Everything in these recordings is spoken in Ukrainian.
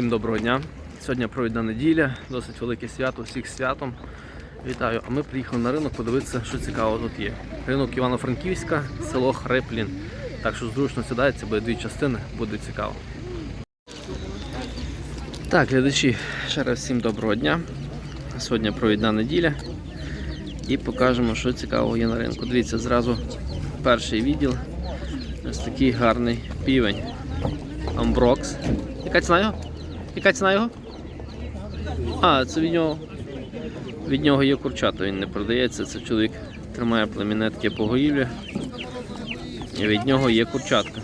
Всім доброго дня. Сьогодні провідна неділя, досить велике свято, всіх святом. Вітаю. А ми приїхали на ринок подивитися, що цікаво тут є. Ринок Івано-Франківська, село Хреплін. Так що зручно сідається, буде дві частини, буде цікаво. Так, глядачі, ще раз всім доброго дня. Сьогодні провідна неділя. І покажемо, що цікавого є на ринку. Дивіться, зразу перший відділ. Ось такий гарний півень. Амброкс. Яка ціна його? Яка ціна його? А, це від нього. Від нього є курчата, він не продається. Це чоловік тримає племінетки по гоїлі. І від нього є курчатка.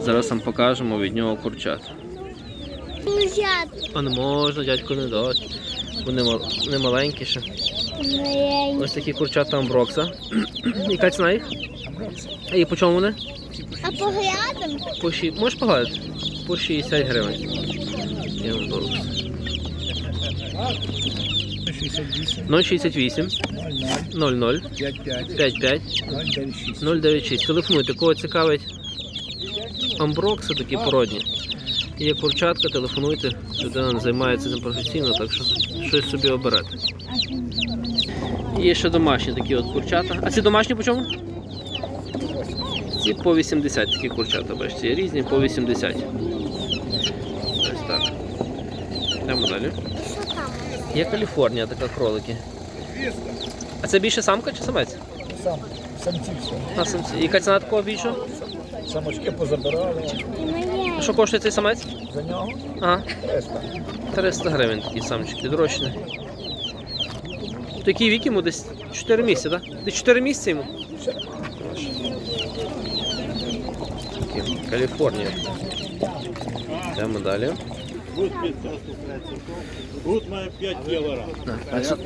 Зараз вам покажемо від нього курчат. А не можна, дядько не дасть. Вони вони маленькі ще. маленькі. Ось такі курчата амброкса. Яка ціна їх? А і по чому вони? А поглядом По ші... Можеш погладити? По 60 гривень. Є амброкс. 68, 068 00 55, 55 096. 096. Телефонуйте, кого цікавить амброкси такі породні. Є курчатка, телефонуйте. Людина займається цим професійно, так що щось собі оберете. Є ще домашні такі от курчата. А ці домашні по чому? Ці по 80 такі курчата, бачите, є різні по 80. Ось так. Йдемо далі. Є Каліфорнія, така кролики. А це більше самка чи самець? Сам, самці все. На самці. Яка ціна такого більшого? Самочки позабирали. А Що коштує цей самець? За нього Ага, 300. 300 гривень такий самчик підрощений. Такий вік йому десь 4 місяці, так? Десь 4 місяці йому? Такий, Каліфорнія. Йдемо далі. Гуд має 5 кілограм. Так, 500,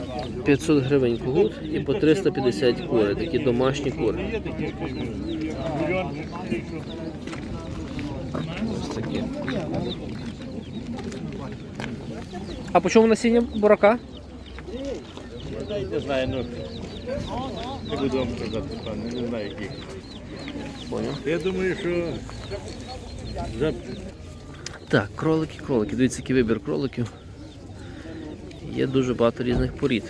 500 гривень кугут і по 350 кури, такі домашні кури. Ось такі. А по чому насіння бурака? Не знаю, ну не буду вам сказати, пане, не знаю яких. Поняв. Я думаю, що Так, кролики, кролики. Дивіться, який вибір кроликів. Є дуже багато різних порід.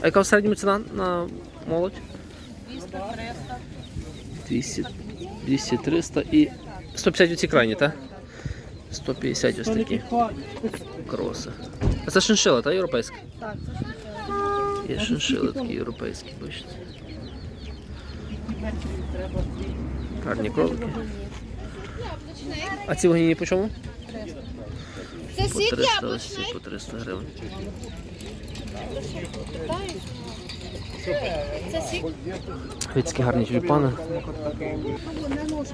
А яка в середньому ціна на молодь? 200, 200, 300 і 150 оці крайні, так? 150 ось такі кроси. А це шиншила, так, європейська? Так, Є шиншили такі європейські, бачите. Гарні кролики. А ці вогні по чому? Це По світ 300 ось ці, по 300 гривень. Вицькі гарні тюльпани.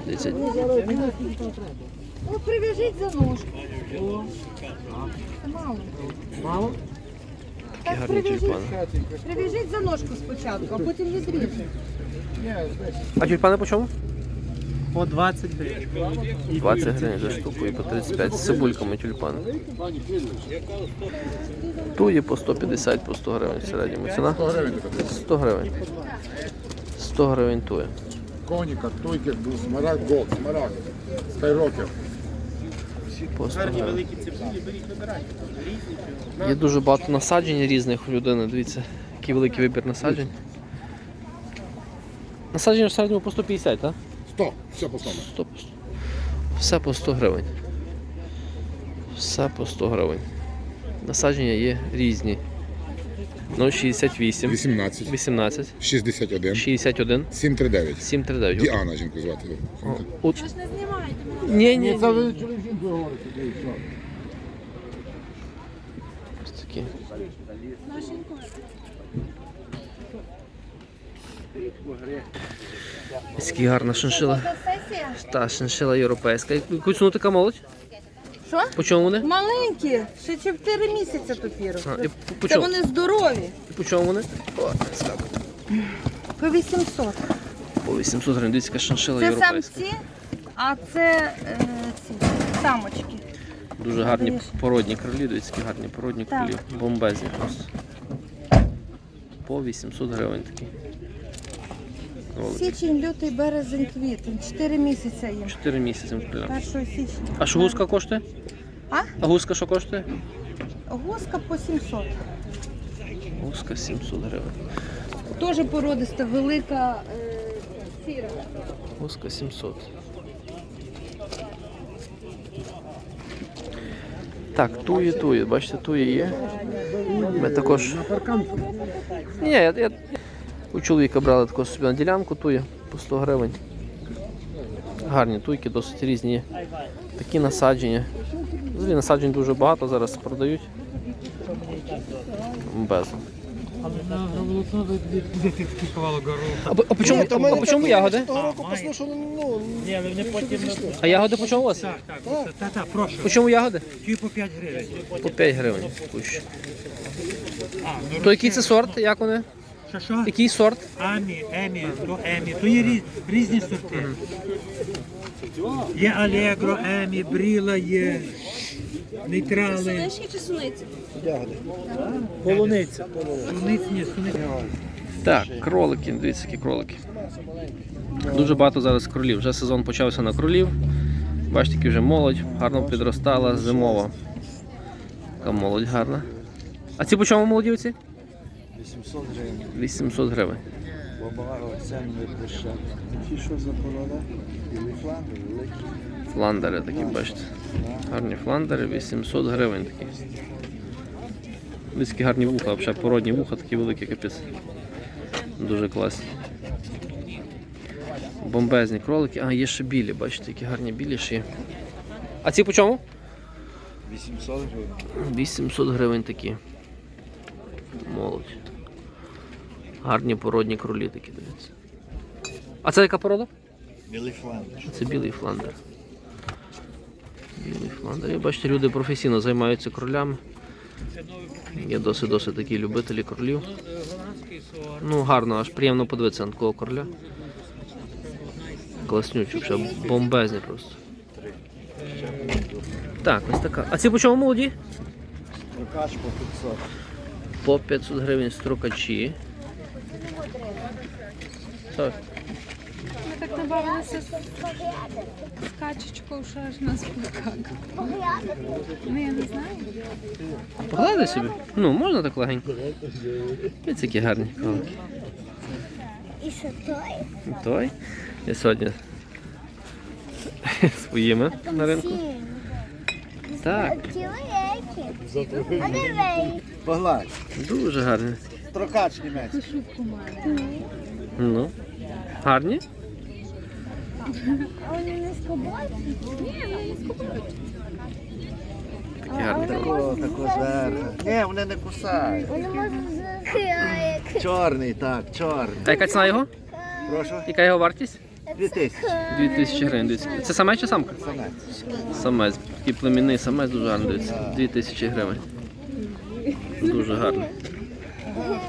Дивіться, Ну, прив'яжіть за ножку. Мало. мало. Такі гарні прив'яжіть. тюльпани. Прив'яжіть за ножку спочатку, а потім відріжете. А тюльпани по чому? По 20 гривень. 20 гривень за штуку і по 35 з цибульками тюльпани. Туї по 150, по 100 гривень в середньому ціна. 100 гривень. 100 гривень тує. Коніка, туйки, смарагд, голд, смарагд, скайрокер. По 100 гривень. Є дуже багато насаджень різних у людини. Дивіться, який великий вибір насаджень. Насадження в середньому по 150, так? 100, все по 100. 100, все по 100 гривень. Все по 100 гривень. Насадження є різні. Ну, 68, 18, 18, 61, 61, 739. 739. Діана жінку звати. От... Ні, ні, ні. ви через жінку говорите. Ось такі. Ось такі гарна шиншила. Та, шиншила європейська. Яку ціну така молодь? Що? По чому вони? Маленькі, ще 4 місяці тепер. А, і по, по Це чому? вони здорові. І по чому вони? О, скак. По 800. По 800 гривень. Дивіться, яка шиншила Це європейська. самці, а це е, ці самочки. Дуже гарні породні крилі, дивіться, які гарні породні Так. крилі. Бомбезні просто. По 800 гривень такі. Кролики. Січень, лютий, березень, квітень. Чотири місяці їм. 4 місяці кролям. 1 січня. А що гуска коштує? А? А гуска що коштує? Гуска по 700. Гуска 700 гривень. Теж породиста, велика е, сіра. Гуска 700. Так, туї, туї. Бачите, туї є. Ми також. Ні, я, я... у чоловіка брали таку собі на ділянку туї по 100 гривень. Гарні туйки, досить різні. Такі насадження. Взагалі насаджень дуже багато зараз продають. Без. А, по- а по чому, а по чому ягоди? Ні, але вони потім А ягоди по чому у вас? Так, так, та, та, прошу. По чому ягоди? Ті по 5 гривень. По 5 гривень кущ. А, ну, То який це сорт? Як вони? Що, що? Який сорт? Амі, Емі, то Емі. То є різ- різні сорти. Є Алегро, Емі, Бріла, є нейтрали. Сонечки чи суниці? полуниця. Суницні, суницні. Так, кролики, дивіться, які кролики. Дуже багато зараз кролів. Вже сезон почався на кролів. Бачите, які вже молодь, гарно підростала, зимова. Така молодь гарна. А ці по чому молодівці? 800 гривень, 800 гривень. бо багато це не дешеве. Ті, що за порода? Білий фландер, великий. Фландери такі, бачите. Гарні фландери, 800 гривень такі. Такі гарні вуха, взагалі породні вуха, такі великі капець. Дуже класні. Бомбезні кролики. А, є ще білі, бачите, які гарні білі ще є. А ці по чому? 800 гривень. 800 гривень такі. Молодь. Гарні породні кролі такі, дивіться. А це яка порода? Білий фландер. Це білий фландер. Білий фландер. Я бачите, люди професійно займаються кролями. Є досить досить такі любителі кролів. Ну, гарно, аж приємно подивитися на такого короля. Класнючий, ще бомбезні просто. Так, ось така. А ці по чому молоді? Рукач по 500. По 500 гривень строкачі. Так. Ми так набавилися з качечкою, що аж нас покакав. Ну, я не знаю. Поглади собі. Ну, можна так легенько. Ось які гарні кролики. І що той? І Той. Я сьогодні своїми на ринку. Так. Погладь. дуже гарні. Строкач німецький. Ну. Гарні? А вони не скобають? Такі гарні кролики. Такого, такого зверху. Ні, вони не кусають. Вони можуть захаяти. Чорний, так, чорний. А яка ціна його? Прошу. Яка його вартість? 2000. 2000 гривень. дивіться. Це самець чи самка? Самець. Самець. Такий племінний самець дуже гарний. дивіться. 2000 гривень. Дуже гарний. Ну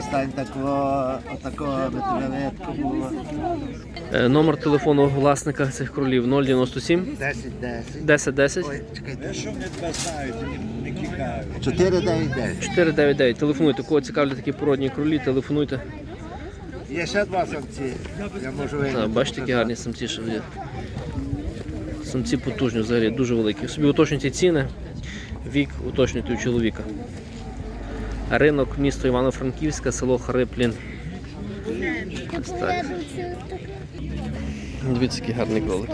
стань такого, отакого би було. Е, Номер телефону власника цих кролів 097 10, 10. 1010 Ой, чекайте. Що вони тебе знають, не кікають. 4, 9, 9. 499. Телефонуйте. Кого цікавлять такі породні кролі, телефонуйте. Є ще два самці. Я можу Так, бачите, які гарні самці ще є. Самці потужні взагалі, дуже великі. Собі уточнюйте ціни, вік уточнюйте у чоловіка. Ринок, місто Івано-Франківське, село Хриплін. Ось так. Дивіться, який гарний кролик.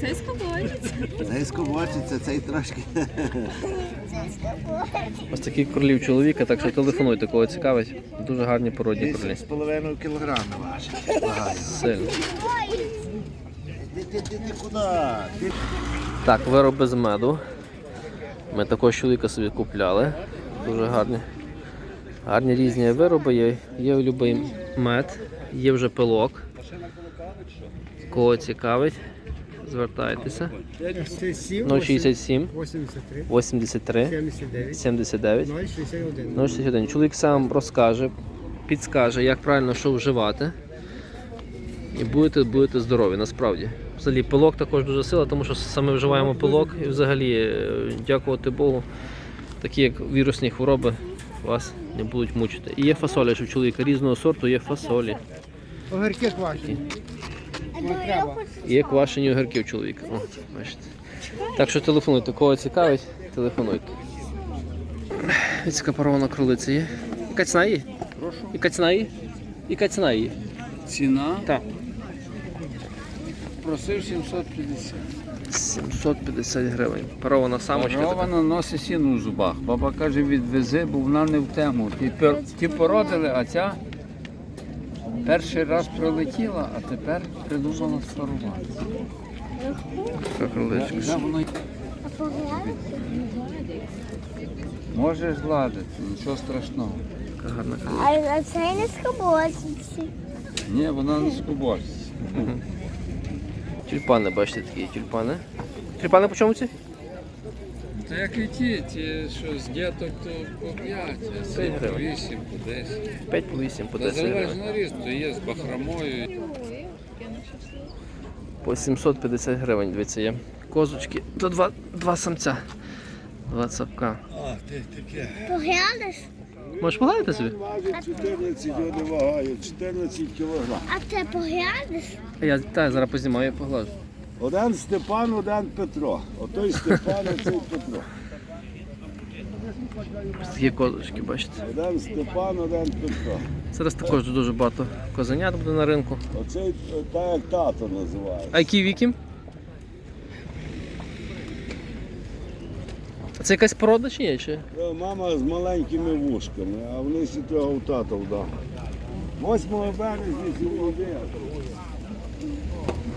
Це скобається. Цей скобочиться, цей трошки. Ось такий кролів чоловіка, так що телефонуйте, кого цікавить. Дуже гарні породні кролі. 8,5 кілограми важить. Багато. Сильно. Ти, ти, ти, ти куди? Ти Так, вироби з меду. Ми такого чоловіка собі купляли. Дуже гарні. Гарні різні вироби. Є, є любий мед, є вже пилок. Кого цікавить, звертайтеся. 067 83, 83 79, 79 061. 061. Чоловік сам розкаже, підскаже, як правильно що вживати. І будете, будете здорові, насправді. Взагалі пилок також дуже сила, тому що саме вживаємо пилок і взагалі, е, дякувати Богу, такі як вірусні хвороби вас не будуть мучити. І є фасоля, що в чоловіка різного сорту є фасолі. Огірки квашені. Є квашені огірки в чоловіка. О, бачите. Так що телефонуйте, кого цікавить, телефонуйте. Ось парована кролиця є. Яка ціна її? Прошу. Яка ціна її? Яка ціна її? Ціна Так. Просив 750. 750 гривень. Парована самочка. Парована носить сіну в зубах. Баба каже, відвези, бо вона не в тему. Ті, пер- ті породили, а ця перший раз прилетіла, а тепер придумала спарувати. Кроличка. Вже воно й- Можеш гладити, нічого страшного. Гарна. А, а це не скоботиться. Ні, вона не скубочиться. Тюльпани, бачите, такі тюльпани. Тюльпани по чому ці? Та як і ті, ті, що з діток, то по 5, а ці по гривень. 8, по 10. 5 по 8, по Та 10 гривень. залежно то є з бахромою. По 750 гривень, дивіться, є. Козочки. То два, два самця. Два цапка. А, ти таке. Поглянеш? Можеш погладити собі? Важить 14, вони вагають 14 кілограм. А це поглянеш? Я та, зараз познімаю, я поглажу. Один Степан, один Петро. Отой Степан, оцей Петро. Ось такі козочки, бачите. Один Степан, один Петро. Зараз також дуже багато козенят буде на ринку. Оцей е, так як тато називає. А який вік їм? Це якась порода чи ні? Чи? Е, Мама з маленькими вушками, а вони всі того у тата вдав. 8 березня сьогодні.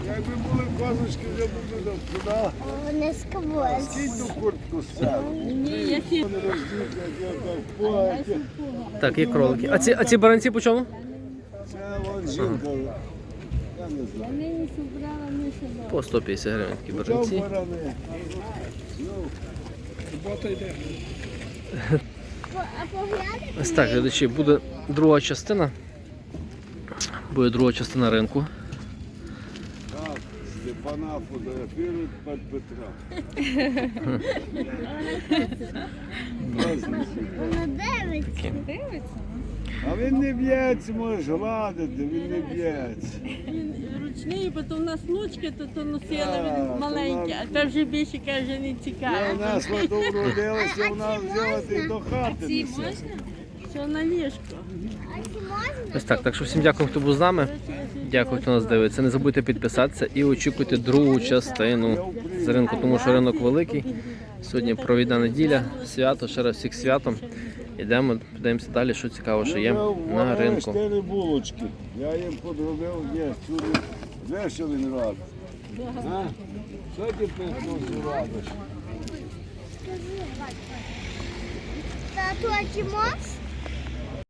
Якби були козочки, вже б туди. Вони скоботяться. Скинь ту куртку з себе. Ні, я ті. Так, є кролики. А ці, а ці баранці по чому? Це вон жінка. Я не знаю. По 150 гривень такі баранці. Барани? А поглянеш? Ось так, глядачі, буде друга частина. Буде друга частина ринку. Так, Степана фотографирують під Петра. Вона дивиться. А він не б'ється, можеш гладити, він не б'ється. Ручний, бо то в нас лучки, то то носили А, він маленькі, а то вже більше каже не Я цікаве. в нас воду вродилася, у нас взяти до хати. Ці можна? Що на ліжко? А? Ось так. Так що всім дякую, хто був з нами. Дякую, хто нас дивиться. Не забудьте підписатися і очікуйте другу частину з ринку, тому що ринок великий. Сьогодні провідна неділя, свято, ще раз всіх святом. Ідемо, подивимося далі, що цікаво, що є на ринку. Булочки. Я їм подробив, ні, сюди. Де що він робить? А? Що ти пихнувся робиш? Тату, а можна?